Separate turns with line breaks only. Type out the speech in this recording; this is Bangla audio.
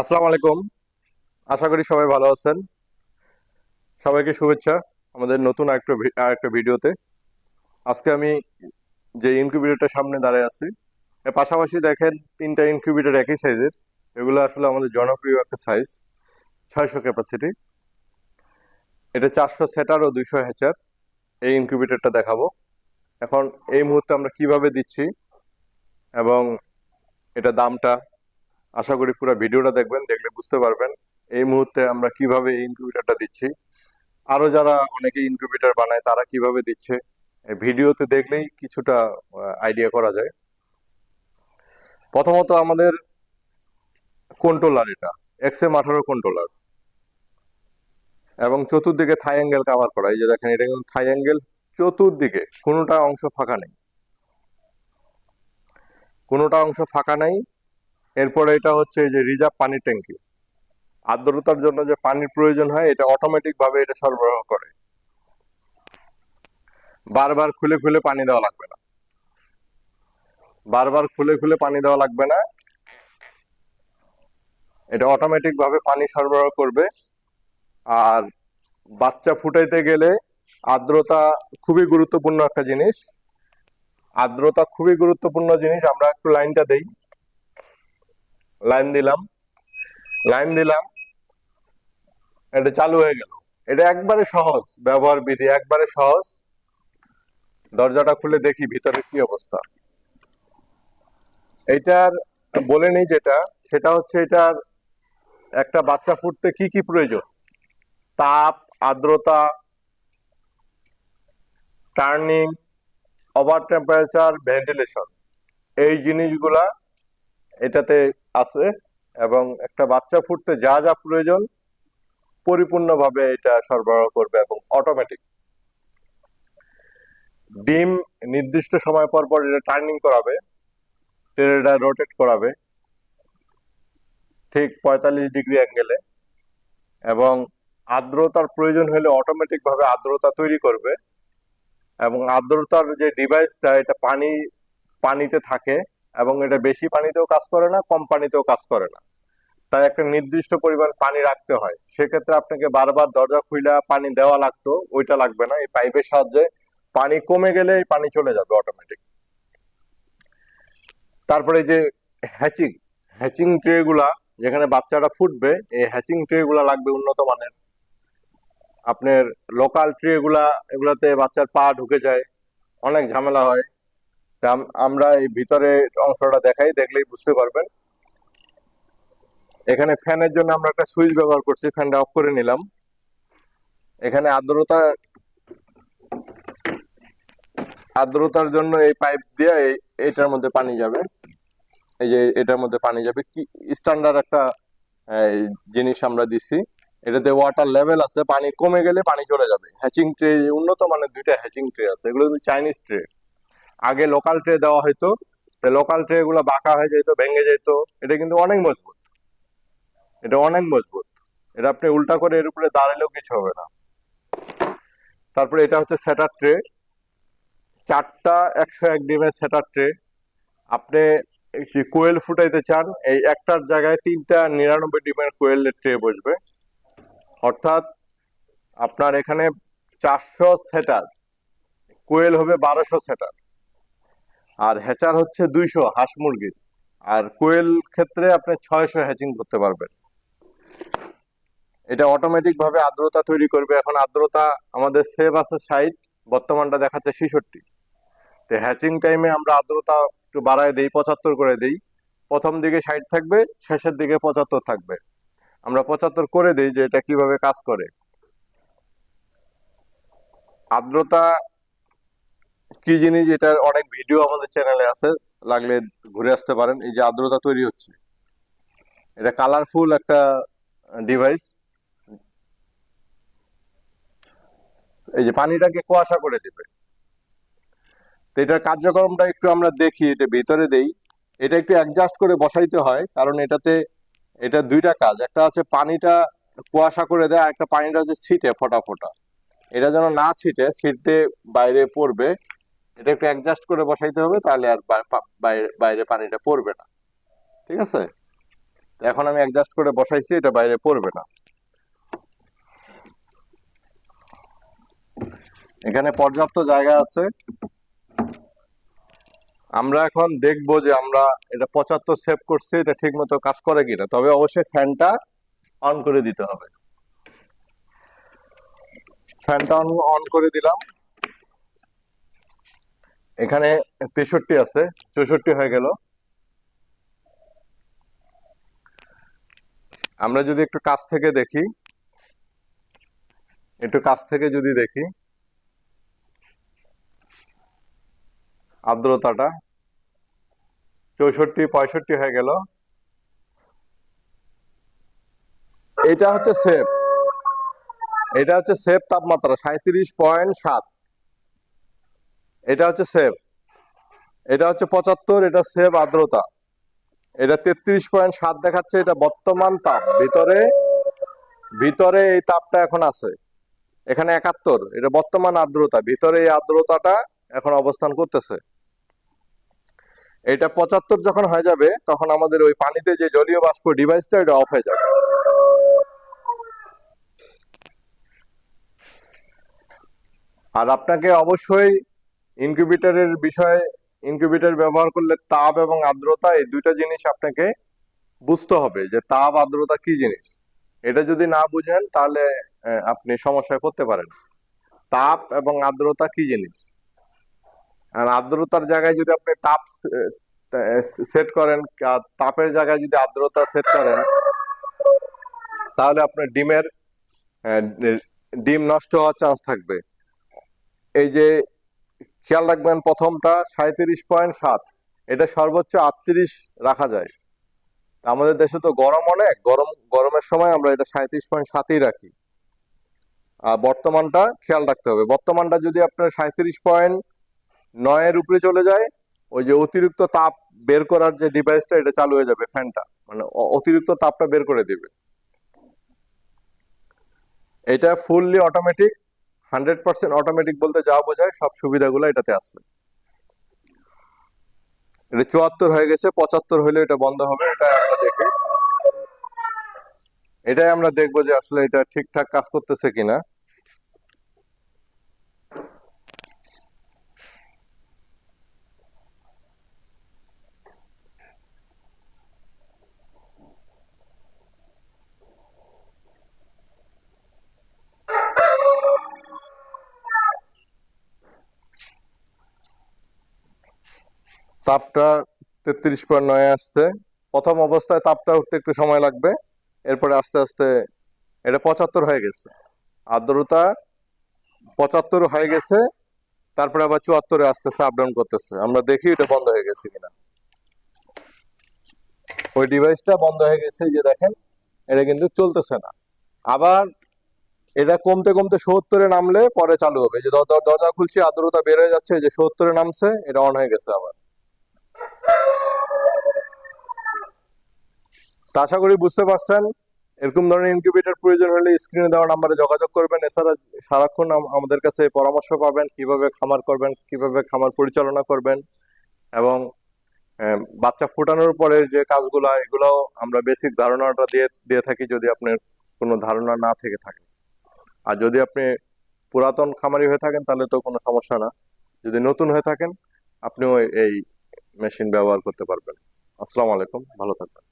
আসসালামু আলাইকুম। আশা করি সবাই ভালো আছেন। সবাইকে শুভেচ্ছা আমাদের নতুন আরেকটা আরেকটা ভিডিওতে। আজকে আমি যে ইনকিউবেটরটার সামনে দাঁড়িয়ে আছি, এর পাশাপাশি দেখেন তিনটা ইনকিউবেটর একই সাইজের। এগুলো আসলে আমাদের জনপ্রিয় একটা সাইজ, ছয়শো ক্যাপাসিটি। এটা চারশো সেটার ও দুইশো হ্যাচার এই ইনকিউবেটরটা দেখাবো। এখন এই মুহূর্তে আমরা কীভাবে দিচ্ছি এবং এটা দামটা আশা করি পুরো ভিডিওটা দেখবেন, দেখলে বুঝতে পারবেন এই মুহূর্তে আমরা কীভাবে এই ইনকিউবেটরটা দিচ্ছি। আরও যারা অনেকে ইনকিউবেটর বানায়, তারা কীভাবে দিচ্ছে ভিডিওতে দেখলেই কিছুটা আইডিয়া করা যায়। প্রথমত আমাদের কন্ট্রোলার এটা এক্সএম আঠারো কন্ট্রোলার এবং চতুর্দিকে থাই অ্যাঙ্গেল কাভার করা, এই যে দেখেন, এটা কিন্তু থাই অ্যাঙ্গেল চতুর্দিকে, কোনোটা অংশ ফাঁকা নেই। কোনোটা অংশ ফাঁকা নেই এরপরে এটা হচ্ছে যে রিজার্ভ পানির ট্যাঙ্কি। আর্দ্রতার জন্য যে পানির প্রয়োজন হয়, এটা অটোমেটিক ভাবে এটা সরবরাহ করে। বারবার খুলে খুলে পানি দেওয়া লাগবে না। বারবার খুলে খুলে পানি দেওয়া লাগবে না। এটা অটোমেটিক ভাবে পানি সরবরাহ করবে। আর বাচ্চা ফুটাইতে গেলে আর্দ্রতা খুবই গুরুত্বপূর্ণ একটা জিনিস। আর্দ্রতা খুবই গুরুত্বপূর্ণ জিনিস, আমরা একটু লাইনটা দেই। লাইন দিলাম লাইন দিলাম, এটা চালু হয়ে গেল। এটা একবারে সহজ, ব্যবহার বিধি একবারে সহজ। দরজাটা খুলে দেখি ভিতরে কি অবস্থা। এইটার বলে নেই যেটা, সেটা হচ্ছে এটার একটা বাচ্চা ফুটতে কি কি প্রয়োজন? তাপ, আর্দ্রতা, টার্নিং, ওভার টেম্পারেচার, ভেন্টিলেশন। এই জিনিসগুলা এটাতে আছে এবং একটা বাচ্চা ফুটতে যা যা প্রয়োজন পরিপূর্ণভাবে এটা সরবরাহ করবে এবং অটোমেটিক ডিম নির্দিষ্ট সময় পর পর এটা টার্নিং করাবে, এটা রোটেট করাবে, ঠিক পঁয়তাল্লিশ ডিগ্রি অ্যাঙ্গেলে এবং আর্দ্রতার প্রয়োজন হলে অটোমেটিক ভাবে আর্দ্রতা তৈরি করবে এবং আর্দ্রতার যে ডিভাইসটা এটা পানি, পানিতে থাকে এবং এটা বেশি পানিতেও কাজ করে না, কম পানিতেও কাজ করে না। তাই একটা নির্দিষ্ট পরিমাণ পানি রাখতে হয়। সেক্ষেত্রে আপনাকে বারবার দরজা খুইলা পানি দেওয়া লাগতো, ওইটা লাগবে না। এই পাইপের সাহায্যে পানি কমে গেলে এই পানি চলে যাবে অটোমেটিক তারপরে যে হ্যাচিং হ্যাচিং ট্রে গুলা, যেখানে বাচ্চাটা ফুটবে, এই হ্যাচিং ট্রে গুলা লাগবে উন্নত মানের। আপনার লোকাল ট্রে গুলা, এগুলাতে বাচ্চার পা ঢুকে যায়, অনেক ঝামেলা হয়। আমরা এই ভিতরে অংশটা দেখাই, দেখলেই বুঝতে পারবেন। এখানে ফ্যানের জন্য আমরা একটা সুইচ ব্যবহার করছি, ফ্যানটা অফ করে নিলাম। এখানে আর্দ্রতা, আর্দ্রতার জন্য এই পাইপ দিয়ে এটার মধ্যে পানি যাবে। এই যে এটার মধ্যে পানি যাবে। কি স্ট্যান্ডার্ড একটা জিনিস আমরা দিছি। এটাতে ওয়াটার লেভেল আছে, পানি কমে গেলে পানি চলে যাবে। হ্যাচিং ট্রে, উন্নত মানের দুইটা হ্যাচিং ট্রে আছে। এগুলো চাইনিজ ট্রে। আগে লোকাল ট্রে দেওয়া হতো লোকাল ট্রে গুলো বাঁকা হয়ে যেত, ভেঙে যেত, এটা কিন্তু অনেক মজবুত। এটা অনেক মজবুত। এটা আপনি উল্টা করে এর উপরে দাঁড়ালেও কিছু হবে না। তারপরে এটা হচ্ছে সেটার ট্রে চারটা একশো এক ডিমের সেটার ট্রে আপনি কোয়েল ফুটাইতে চান, এই একটার জায়গায় তিনটা নিরানব্বই ডিমের কোয়েলের ট্রে বসবে। অর্থাৎ আপনার এখানে চারশো সেটার কোয়েল হবে বারোশো সেটার আর হ্যাচার হচ্ছে দুইশো হাঁস মুরগির আর কোয়েল ক্ষেত্রে আপনি ছয়শো হ্যাচিং করতে পারবেন। এটা অটোমেটিক ভাবে আর্দ্রতা তৈরি করবে। এখন আর্দ্রতা আমাদের সেভ আছে ষাট, বর্তমানটা দেখাচ্ছে ছেষট্টি। তো হ্যাচিং টাইমে আমরা আর্দ্রতা একটু বাড়ায় দেই, পঁচাত্তর করে দেই। প্রথম দিকে ষাট থাকবে, শেষের দিকে পঁচাত্তর থাকবে। আমরা পঁচাত্তর করে দিই যে এটা কীভাবে কাজ করে। আর্দ্রতা কি জিনিস, এটার অনেক ভিডিও আমাদের চ্যানেলে আছে, লাগলে ঘুরে আসতে পারেন। এই যে আর্দ্রতা তৈরি হচ্ছে, এটা কালারফুল একটা ডিভাইস এই যে পানিটাকে কুয়াশা করে দিবে। তো এটার কার্যক্রমটা একটু আমরা দেখি, এটা ভেতরে দেই। এটা একটু অ্যাডজাস্ট করে বসাইতে হয়, কারণ এটাতে, এটা দুইটা কাজ। একটা হচ্ছে পানিটা কুয়াশা করে দেয়, আর একটা পানিটা হচ্ছে ছিটে, ফোটা ফোটা। এটা যেন না ছিটে ছিটে বাইরে পড়বে এটা একটু অ্যাডজাস্ট করে বসাইতে হবে, তাহলে আর বাইরে বাইরে পানিটা পড়বে না। ঠিক আছে? এখন আমি অ্যাডজাস্ট করে বসাইছি, এটা বাইরে পড়বে না। এখানে পর্যাপ্ত জায়গা আছে। আমরা এখন দেখব যে আমরা এটা পঁচাত্তর সেভ করছি, এটা ঠিক মতো কাজ করে কিনা। তবে অবশ্যই ফ্যানটা অন করে দিতে হবে। ফ্যানটা অন অন করে দিলাম। এখানে তেষট্টি আছে, চৌষট্টি হয়ে গেল। আমরা যদি একটু কাছ থেকে দেখি, একটু কাছ থেকে যদি দেখি, আর্দ্রতাটা চৌষট্টি, পঁয়ষট্টি হয়ে গেল। এটা হচ্ছে সেফ এটা হচ্ছে সেফ তাপমাত্রা সাঁত্রিশ পয়েন্ট সাত। এটা হচ্ছে সেফ এটা হচ্ছে পঁচাত্তর, এটা সেফ আর্দ্রতা। এটা তেত্রিশ পয়েন্ট সাত দেখাচ্ছে, এটা বর্তমান তাপ। ভিতরে ভিতরে এই তাপটা এখন আছে। এখানে একাত্তর, এটা বর্তমান আর্দ্রতা। ভিতরে এই আর্দ্রতাটা এখন অবস্থান করতেছে। এটা পঁচাত্তর যখন হয়ে যাবে, তখন আমাদের ওই পানিতে যে জলীয় বাষ্প ডিভাইসটা এটা অফ হয়ে যাবে। আর আপনাকে অবশ্যই ইনকিউবেটরের বিষয়ে ইনকিউবেটর ব্যবহার করলে তাপ এবং আর্দ্রতা এই দুইটা জিনিস আপনাকে বুঝতে হবে যে তাপ, আর্দ্রতা কি জিনিস। এটা যদি না বুঝেন, তাহলে আপনি সমস্যায় পড়তে পারেন। তাপ এবং আর্দ্রতা কি জিনিস? আর আর্দ্রতার জায়গায় যদি আপনি তাপ সেট করেন তাপের জায়গায় যদি আর্দ্রতা সেট করেন, তাহলে আপনার ডিমের ডিম নষ্ট হওয়ার চান্স থাকবে। এই যে খেয়াল রাখবেন প্রথমটা সাঁত্রিশ পয়েন্ট সাত। এটা সর্বোচ্চ আটত্রিশ রাখা যায়। আমাদের দেশে তো গরম অনেক, গরম, গরমের সময় আমরা এটা সাঁত্রিশ পয়েন্ট সাতই রাখি। আর বর্তমানটা খেয়াল রাখতে হবে। বর্তমানটা যদি আপনার সাঁত্রিশ পয়েন্ট নয়ের উপরে চলে যায়, ওই যে অতিরিক্ত তাপ বের করার যে ডিভাইসটা, এটা চালু হয়ে যাবে ফ্যানটা। মানে অতিরিক্ত তাপটা বের করে দিবে। এটা fully automatic hundred percent automatic বলতে যা বোঝায় সব সুবিধাগুলো এটাতে আছে। এটা চুয়াত্তর হয়ে গেছে, পঁচাত্তর হলে এটা বন্ধ হবে, এটা আমরা দেখি। এটাই আমরা দেখব যে আসলে এটা ঠিকঠাক কাজ করতেছে কিনা। তাপটা তেত্রিশ পয়েন্ট নয় আসছে। প্রথম অবস্থায় তাপটা উঠতে একটু সময় লাগবে। এরপরে আস্তে আস্তে এটা পঁচাত্তর হয়ে গেছে। আর্দ্রতা পঁচাত্তর হয়ে গেছে, তারপরে আবার চুয়াত্তরে আস্তে আস্তে আপ ডাউন করতেছে। আমরা দেখি এটা বন্ধ হয়ে গেছে কিনা। ওই ডিভাইসটা বন্ধ হয়ে গেছে যে দেখেন, এটা কিন্তু চলতেছে না। আবার এটা কমতে কমতে সত্তরে নামলে পরে চালু হবে। যে দর- দর- দরজা খুলছি, আর্দ্রতা বের হয়ে যাচ্ছে যে সত্তরে নামছে, এটা অন হয়ে গেছে আবার। তা আশা করি বুঝতে পারছেন, এরকম ধরনের ইনকিউবেটর প্রয়োজন হলে স্ক্রিনে দেওয়া নাম্বারে যোগাযোগ করবেন। এছাড়া সারাক্ষণ আমাদের কাছে পরামর্শ পাবেন, কীভাবে খামার করবেন, কীভাবে খামার পরিচালনা করবেন এবং বাচ্চা ফোটানোর পরে যে কাজগুলো এগুলো আমরা বেসিক ধারণাটা দিয়ে দিয়ে থাকি যদি আপনার কোনো ধারণা না থেকে থাকে। আর যদি আপনি পুরাতন খামারি হয়ে থাকেন, তাহলে তো কোনো সমস্যা না। যদি নতুন হয়ে থাকেন, আপনিও এই মেশিন ব্যবহার করতে পারবেন। আসসালামু আলাইকুম, ভালো থাকবেন।